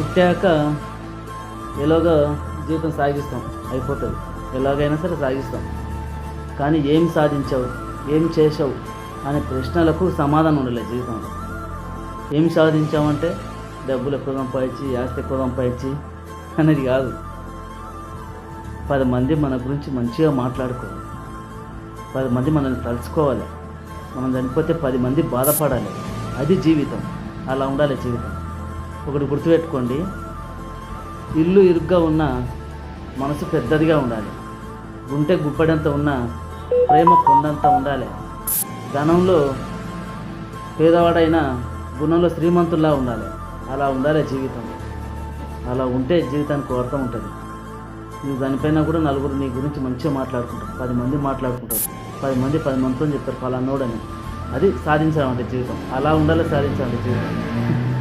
పుట్టాక ఎలాగో జీవితం సాగిస్తాం అయిపోతుంది. ఎలాగైనా సరే సాగిస్తాం. కానీ ఏం సాధించావు ఏం చేసావు అనే ప్రశ్నలకు సమాధానం ఉండలేదు జీవితంలో. ఏం సాధించామంటే డబ్బులు ఎక్కువ సంపాదించి ఆస్తి ఎక్కువ సంపాదించి అనేది కాదు. పది మంది మన గురించి మంచిగా మాట్లాడుకోవాలి. పది మంది మనల్ని తలుచుకోవాలి. మనం చనిపోతే పది మంది బాధపడాలి. అది జీవితం. అలా ఉండాలి జీవితం. ఒకటి గుర్తుపెట్టుకోండి. ఇల్లు ఇరుగ్గా ఉన్న మనసు పెద్దదిగా ఉండాలి. గుంటె గుప్పడంత ఉన్న ప్రేమ కొండంత ఉండాలి. ధనంలో పేదవాడైనా గుణంలో శ్రీమంతుల్లా ఉండాలి. అలా ఉండాలి జీవితం. అలా ఉంటే జీవితానికి అర్థం ఉంటుంది. నువ్వు చనిపోయినా కూడా నలుగురు నీ గురించి మంచిగా మాట్లాడుకుంటారు. పది మంది మాట్లాడుకుంటారు. పది మంది పది మందితో చెప్తారు. ఫలానోడని అది సాధించడం జీవితం. అలా ఉండాలి సాధించాలంటే జీవితం.